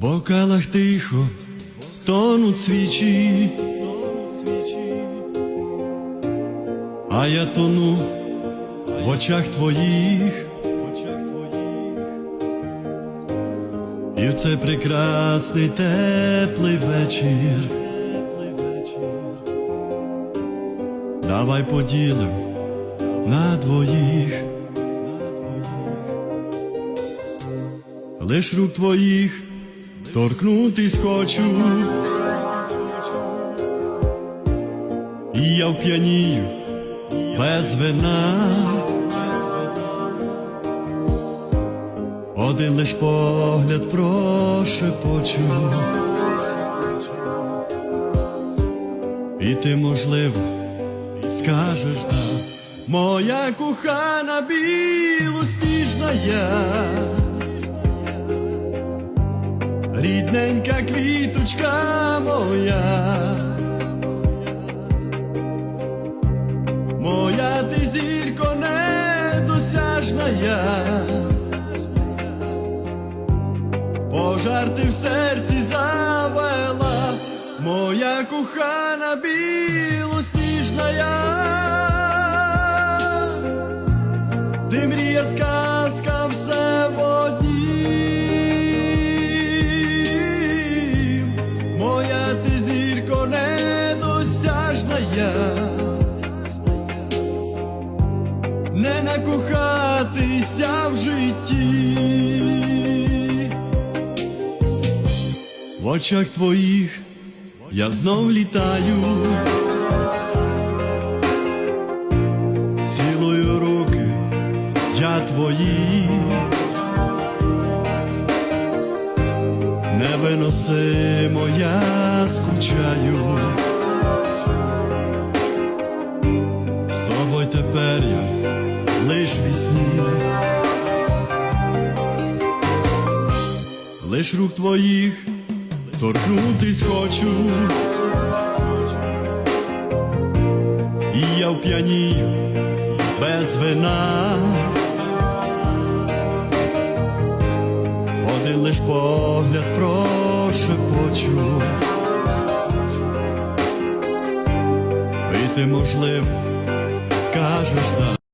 бокалах тихо тонуть свічі, а я тону в очах твоїх. І в цей прекрасний теплий вечір. Давай поділим на двоїх. Лиш рук твоїх торкнутись хочу. І я вп'янію без вина. Один лиш погляд прошепочу. І ти, можливо, скажеш да, моя кохана білосніжна я, рідненька квіточка моя, моя ти зірко недосяжна я. Пожар ти в серці завела, моя кохана білосніжна я. Ти мрія сказка Не накохатися в житті. В очах твоїх я знов літаю, цілую руки я твої, невиносимо я скучаю. З тобою тепер я лиш вісні. Лиш рук твоїх торкнутись хочу, і я вп'янію без вина, один лиш погляд прошепочу, ти, можливо, скажеш да,